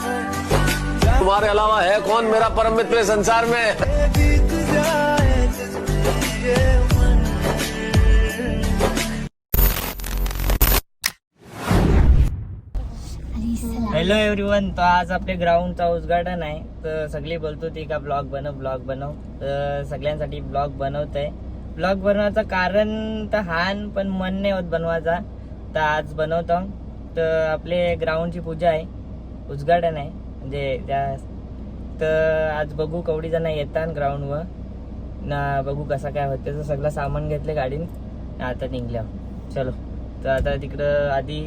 तुम्हारे अलावा है कौन मेरा परम मित्र संसार में? हॅलो एव्हरीवन तर आज आपले ग्राउंडचा उद्घाटन आहे. तर सगळी बोलतो ती का ब्लॉग बनव ब्लॉग बनव. तर सगळ्यांसाठी ब्लॉग बनवत आहे ब्लॉग बनवायचं कारण तर हान पण मन नाही होत बनवायचा. तर आज बनवतो. तर आपले ग्राउंडची पूजा आहे. उद्घाटन आहे म्हणजे त्या तर आज बघू कवडी जण येतात ग्राउंडवर. ना बघू कसं काय होतं त्याचं सगळं सामान घेतलं गाडीन. आता निघल्या. चलो. तर आता तिकडं आधी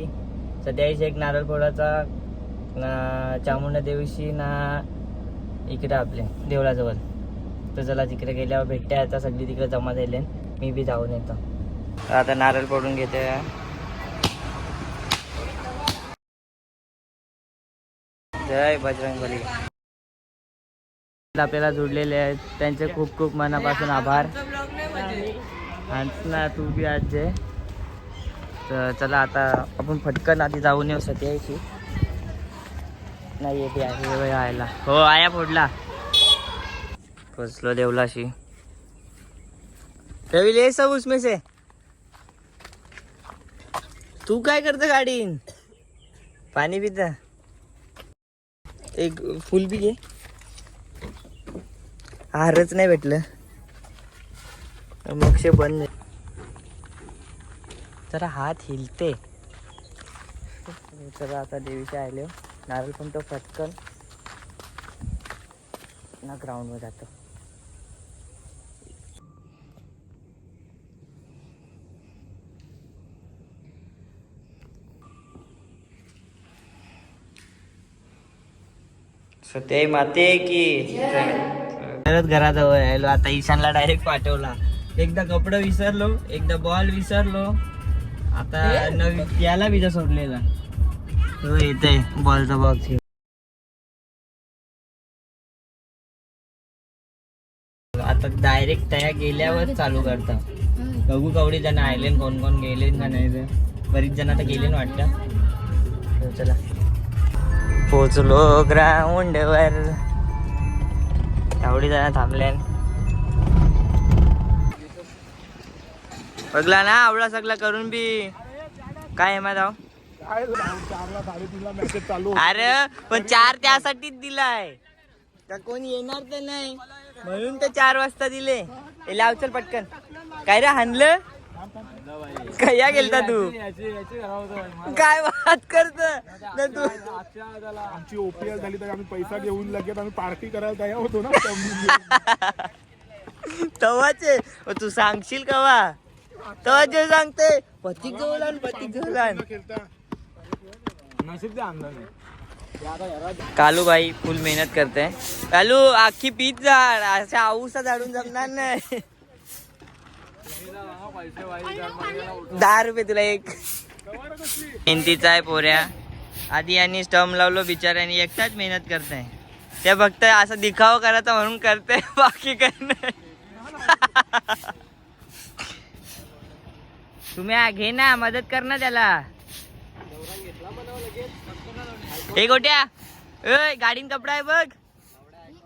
सध्याशी एक नारळ फोडाचा ना चामुंडा देवीशी ना इकडं आपले देवळाजवळ. तर चला तिकडे गेल्यावर भेटते आता सगळी तिकडे जमा झाले मी बी जाऊन येतो. तर आता नारळ फोडून घेते जय बजरंगबली आपल्याला जोडलेले आहेत. त्यांचे खूप खूप मनापासून आभार. ना तू बी आज जे तर चला आता आपण फटकन आधी जाऊन येऊ सत्याशी नाही येते आहे आयला हो आया फोडला पोचलो देवलाशी. रवी ले सब उसमें से. तू काय करतो गाडीन? पाणी पिता. एक फुल बी घे. हारच नाही भेटलं. मोक्ष बंद. जरा हात हिलते. जरा आता देवीच्या आले नारळ पण तो पटकन ना ग्राउंडवर जातो. सत्याई माते की परत घराजवळ आलो आता ईशानला डायरेक्ट पाठवला. एकदा कपडे विसरलो एकदा बॉल विसरलो. आता नवी याला बी सोडलेला. तो येते बॉलचा बॉक्स आता डायरेक्ट त्या गेल्यावर चालू करता. बघू कवडी जण आले कोण कोण गेले का नाही बरीच जण आता गेले ना वाटतं. चला. पोचलो ग्राउंड वर एवढी जण थांबले बघला ना आवडा सगळा करून बी. काय आहे जाऊ हो? अरे पण चार त्यासाठीच दिलाय. का कोणी येणार तर नाही? म्हणून तर चार वाजता दिले. हे पटकन. काय रे हानलं काय गेलता तू. काय बात करत? तू आमची ओपीएल झाली तर आम्ही पैसा घेऊन लगेच आम्ही पार्टी करायला तयार होतो ना. तवाचे तू सांगशील कवा? तवा जे सांगते. पतिक जवळ पतिक जवळ नशीब ते अंदाज कालू भाई फुल मेहनत करते. कालू आखी पीच झाड अशा आऊसा झाडून जमणार नाही. दहा रुपये तुला एक. मेहनतीचा आहे पोऱ्या. आधी यांनी स्टम लावलो बिचाऱ्यानी एकटाच मेहनत करते ते फक्त असं दिखाव करायचा म्हणून करते बाकी काही नाही. तुम्ही घे ना मदत कर ना त्याला. हे गोट्या. ए गाडीन कपडा आहे बघ.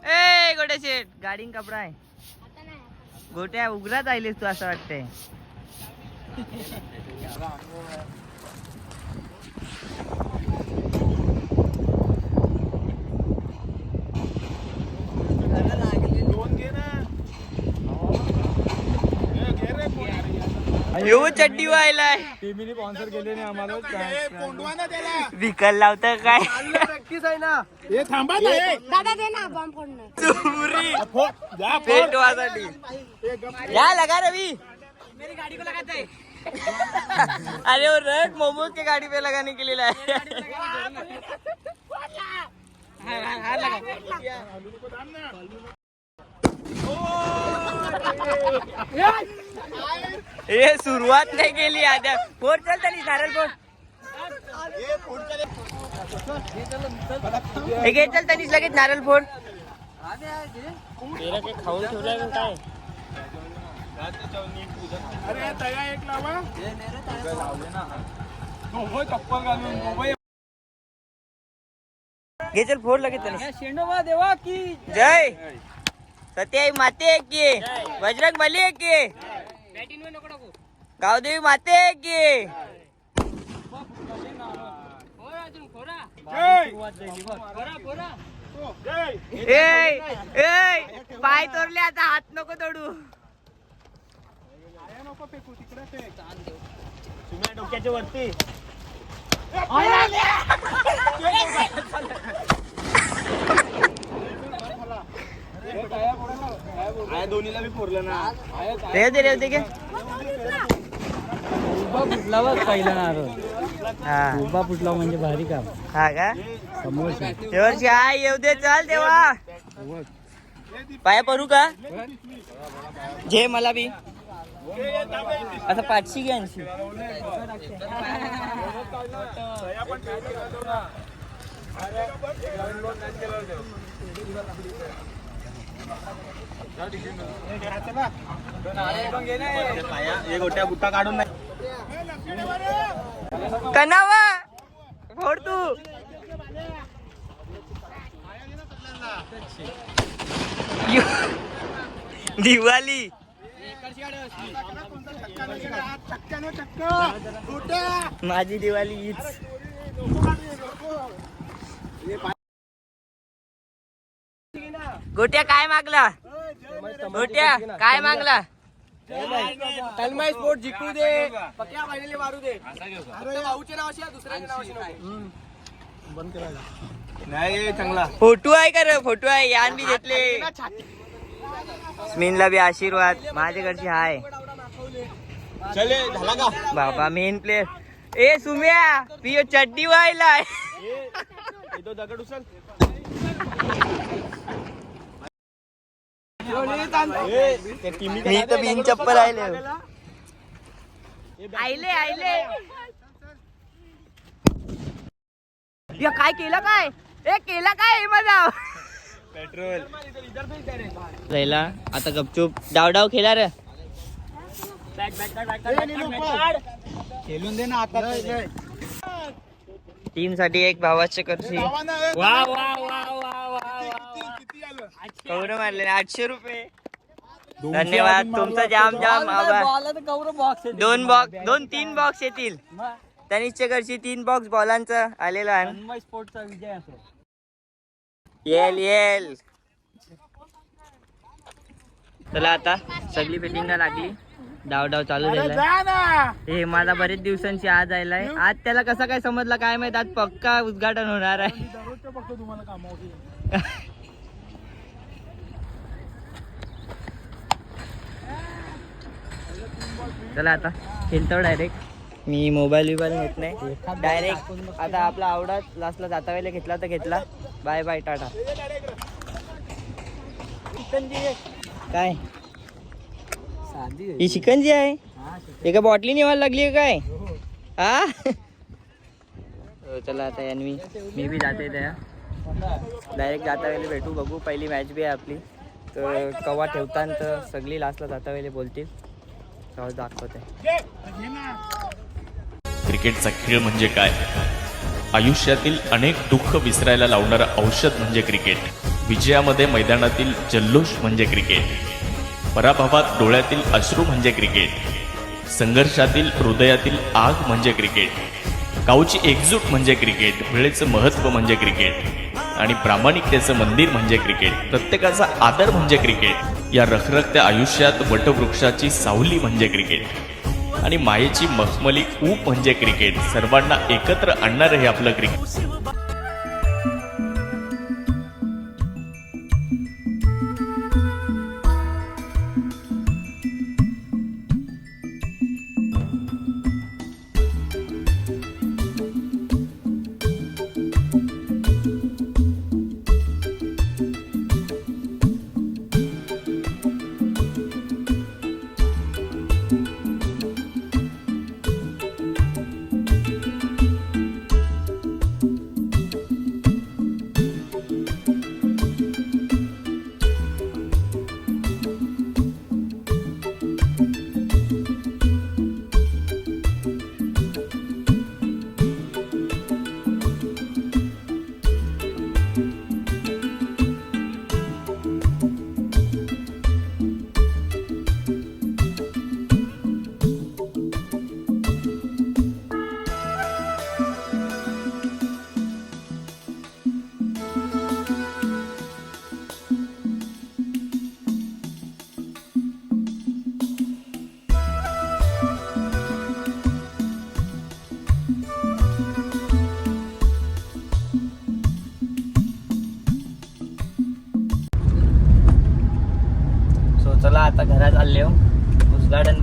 ए गोट्या शेट गाडीन कपडा आहे. गोट्या उघडा आलीस तू असं वाटतंय दोन घे ना घे रे येऊ चड्डी व्हायलाय. टीमीने स्पॉन्सर केले नाही आम्हाला. कोंडवा ना. त्याला विकल लावत काय? प्रॅक्टिस आहे ना. हे थांबा ना. दादा दे ना बॉम्ब फोडणं. चुरी. फो- जा, फोड. पेटवासाठी गप- या लगा रवि. अरे वो रख मोमोज के गाड़ी पे लगाने के लिए लाया. हे सुरुवात नाही केली आद्या. फोड चल तरी नारळ फोड हे घे चल तनीच लगेच नारळ तेरा काही खाऊन ठेवलाय का काय? अरे तया एक लावा. दोघं चप्पल घालून दोघं घे चल फोड लगेच शेंडोबा देवा की जय. सत्याई माते की बजरंग बली की गावदेवी माते की। ए ए पाय तोरले आता हात नको तोडू. डोक्याच्या वरती. दोन्हीला मी फोरलं ना. रेव दे रेव दे घे. फुटला बघ पहिला नारळ हा. उभा फुटला म्हणजे भारी काम. हा का? समोर शेवटची येऊ दे चल देवा पाया पडू का? जे मला बी. आता पाचशे घे ऐंशी. बुट्टा काढून नाही कनावा फोड तू. यु- दिवाळी माझी दिवाळी हीच. गोट्या काय मागला? गोट्या काय मागला? तलमाई स्पोर्ट जिंकू दे. पक्या फायनली मारू दे. अरे भाऊचे नाव असे दुसऱ्याचे नाव असे नाही चांगला. फोटो आहे का रे? फोटो आहे. यान बी घेतले. स्मिनला बी आशीर्वाद. माझ्याकडची हाय. चले झाला का? बाबा मेन प्लेअर ए सुम्या पियो चड्डी व्हायला तो दगड उचल. मी तर बिन चप्पल आयले. आयले या काय केलं काय? ए केला काय माझा? पेट्रोल. राहिला. आता गपचूप. डाव डाव खेळा रे. खेळून दे ना आता. टीमसाठी एक भावाचे करशी कवरं मारले आठशे रुपये. धन्यवाद तुमचा जाम जाम आभार. दोन बॉक्स दोन तीन बॉक्स येतील. तनिषच्या घरची तीन बॉक्स बॉलांचा आलेला आहे. स्पोर्टचा विजय असो येल येल. चला आता सगळी फिटिंग लागली. डाव डाव चालू झालाय हे माझा बरेच दिवसांची आज आलाय आज त्याला कसं काय समजलं काय माहीत आज पक्का उद्घाटन होणार आहे. चला आता खेळतो डायरेक्ट मी मोबाईल बिबाईल घेत नाही. डायरेक्ट आता आपला आवडा लास्टला जाता वेळेला घेतला तर घेतला. Bye bye tata. काय? ही शिकंजी आहे? एका बॉटली निवायला लागली आहे काय? हा हो, चला आता यानवी मी बी जाते त्या डायरेक्ट जाता वेळेला भेटू बघू. पहिली मॅच बी आहे आपली. तर कवा ठेवतान तर सगळी लास्टला जाता वेळेला बोलतील. दाखवते. क्रिकेटचा खेळ म्हणजे काय? आयुष्यातील अनेक दुःख विसरायला लावणारं औषध म्हणजे क्रिकेट. विजयामध्ये मैदानातील जल्लोष म्हणजे क्रिकेट. पराभवात डोळ्यातील अश्रू म्हणजे क्रिकेट. संघर्षातील हृदयातील आग म्हणजे क्रिकेट. गावची एकजूट म्हणजे क्रिकेट. वेळेचं महत्त्व म्हणजे क्रिकेट. आणि प्रामाणिकतेचं मंदिर म्हणजे क्रिकेट. प्रत्येकाचा आदर म्हणजे क्रिकेट. या रखरखत्या आयुष्यात वटवृक्षाची सावली म्हणजे क्रिकेट. आणि मायेची मखमली ऊप म्हणजे क्रिकेट. सर्वांना एकत्र आणणारं हे आपलं क्रिकेट.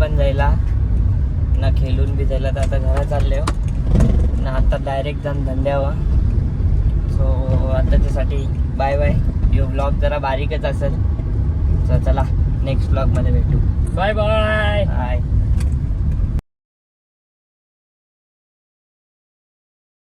पण जायला. ना खेळून बी जायला. तर आता घरात चालले हो. ना आता डायरेक्ट जाऊन धंद्यावर. सो आताच्यासाठी बाय बाय यो ब्लॉग जरा बारीकच असेल. तर चला नेक्स्ट ब्लॉगमध्ये भेटू. Bye bye bye